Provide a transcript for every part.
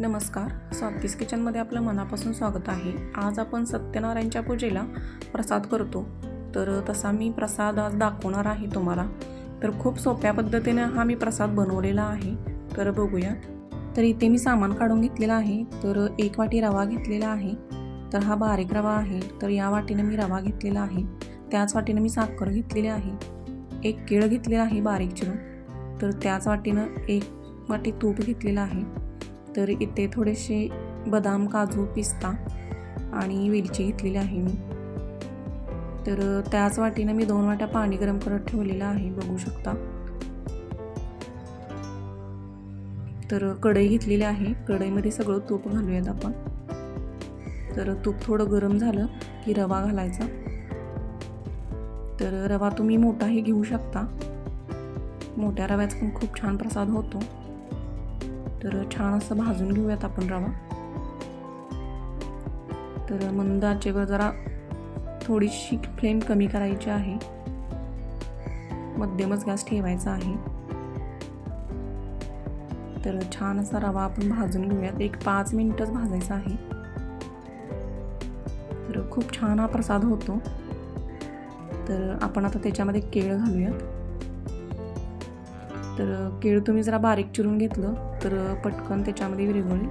नमस्कार. स्वातीस किचनमध्ये आपलं मनापासून स्वागत आहे. आज आपण सत्यनारायणच्या पूजेला प्रसाद करतो. तर तसा मी प्रसाद आज दाखवणार आहे तुम्हाला. तर खूप सोप्या पद्धतीने हा मी प्रसाद बनवलेला आहे. तर बघूया तर इथे मी सामान काढून घेतलेलं आहे. तर एक वाटी रवा घेतलेला आहे. तर हा बारीक रवा आहे. तर या वाटीनं मी रवा घेतलेला आहे. त्याच वाटीनं मी साखर घेतलेली आहे. एक केळ घेतलेलं आहे बारीक चिरून. तर त्याच वाटीनं एक वाटी तूप घेतलेलं आहे. तर इथे थोडेसे बदाम काजू पिस्ता आणि वेलची घेतलेली आहे मी. तर त्याच वाटीनं मी दोन वाट्या पाणी गरम करत ठेवलेलं आहे बघू शकता. तर कढई घेतलेली आहे. कढईमध्ये सगळं तूप घालूयात आपण. तर तूप थोडं गरम झालं की रवा घालायचा. तर रवा तुम्ही मोठाही घेऊ शकता. मोठ्या रव्याचा पण खूप छान प्रसाद होतो. तर छान असं भाजून घेऊयात आपण रवा. तर मंद आचेवर जरा थोडीशी फ्लेम कमी करायची आहे. मध्यमच गॅस ठेवायचा आहे. तर छान असा रवा आपण भाजून घेऊयात. एक पाच मिनिटच भाजायचा आहे. तर खूप छान हा प्रसाद होतो. तर आपण आता त्याच्यामध्ये केळ घालूयात. तर केळ तुम्ही जरा बारीक चिरून घेतलं. तर पटकन त्याच्यामध्ये विरघळेल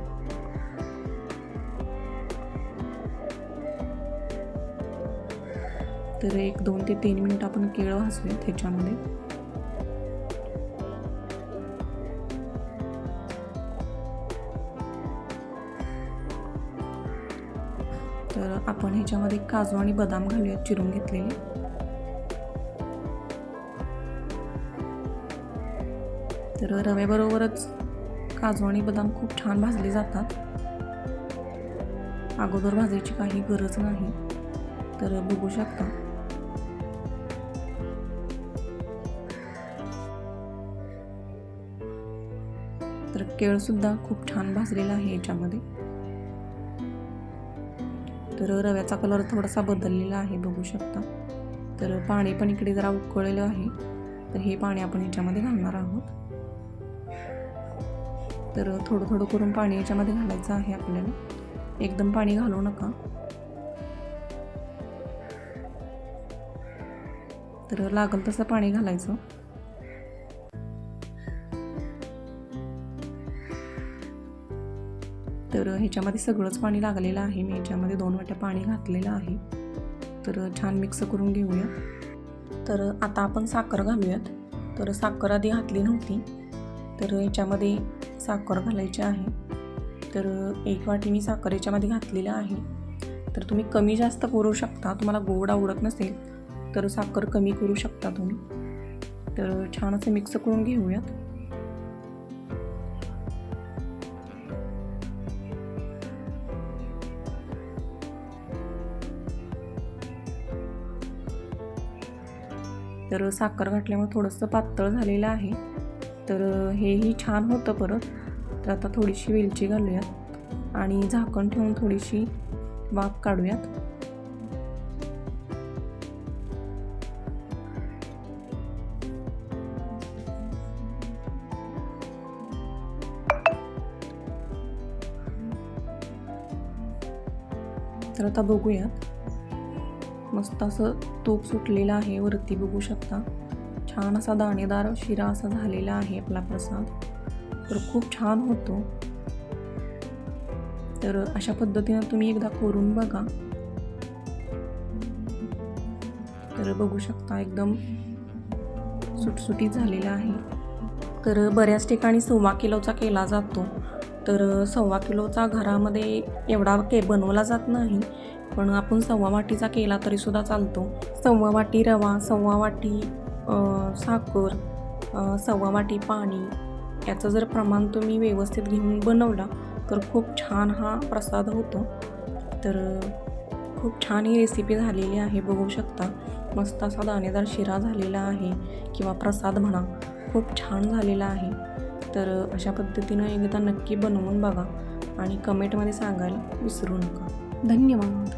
तर एक दोन ते तीन मिनिट आपण केळं भाजूया त्याच्यामध्ये. तर आपण ह्याच्यामध्ये काजू आणि बदाम घालूयात चिरून घेतलेले. तर रव्याबरोबरच काजू आणि बदाम खूप छान भाजले जातात. अगोदर भाजायची काही गरज नाही. तर बघू शकता. तर केळसुद्धा खूप छान भाजलेला आहे याच्यामध्ये. तर रव्याचा कलर थोडासा बदललेला आहे बघू शकता. तर पाणी पण इकडे जरा उकळलेलं आहे. तर हे पाणी आपण याच्यामध्ये घालणार आहोत. तर थोडं थोडं करून पाणी याच्यामध्ये घालायचं आहे आपल्याला. एकदम पाणी घालू नका. तर लागल तसं पाणी घालायचं. तर ह्याच्यामध्ये सगळंच पाणी लागलेलं आहे. मी ह्याच्यामध्ये दोन वाट्या पाणी घातलेलं आहे. तर छान मिक्स करून घेऊया. तर आता आपण साखर घालूयात. तर साखर आधी घातली नव्हती. तर याच्यामध्ये साखर घालायची आहे. तर एक वाटी मी साखर याच्यामध्ये घातलेलं आहे. तर तुम्ही कमी जास्त करू शकता तुम्हाला गोड आवडत नसेल तर साखर कमी करू शकता तुम्ही. तर छान असं मिक्स करून घेऊयात. तर साखर घातल्यामुळे थोडंसं पातळ झालेलं आहे. तर हेही छान होतं परत. तर आता थोडीशी वेलची घालूयात आणि झाकण ठेवून थोडीशी वाफ काढूयात. तर आता बघूयात. मस्त असं तूप सुटलेलं आहे वरती बघू शकता. छान असा दाणेदार शिरा असा झालेला आहे आपला प्रसाद. तर खूप छान होतो. तर अशा पद्धतीनं तुम्ही एकदा करून बघा. तर बघू शकता एकदम सुटसुटीत झालेला आहे. तर बऱ्याच ठिकाणी सव्वा किलोचा केला जातो. तर सव्वा किलोचा घरामध्ये एवढा के बनवला जात नाही. पण आपण सव्वा वाटीचा केला तरीसुद्धा चालतो. सव्वा वाटी रवा सव्वा वाटी साखर सव्वा वाटी पाणी याचं जर प्रमाण तुम्ही व्यवस्थित घेऊन बनवला तर खूप छान हा प्रसाद होतो. तर खूप छान ही रेसिपी झालेली आहे बघू शकता. मस्त असा दाणेदार शिरा झालेला आहे किंवा प्रसाद म्हणा खूप छान झालेला आहे. तर अशा पद्धतीनं एकदा नक्की बनवून बघा आणि कमेंटमध्ये सांगायला विसरू नका. धन्यवाद.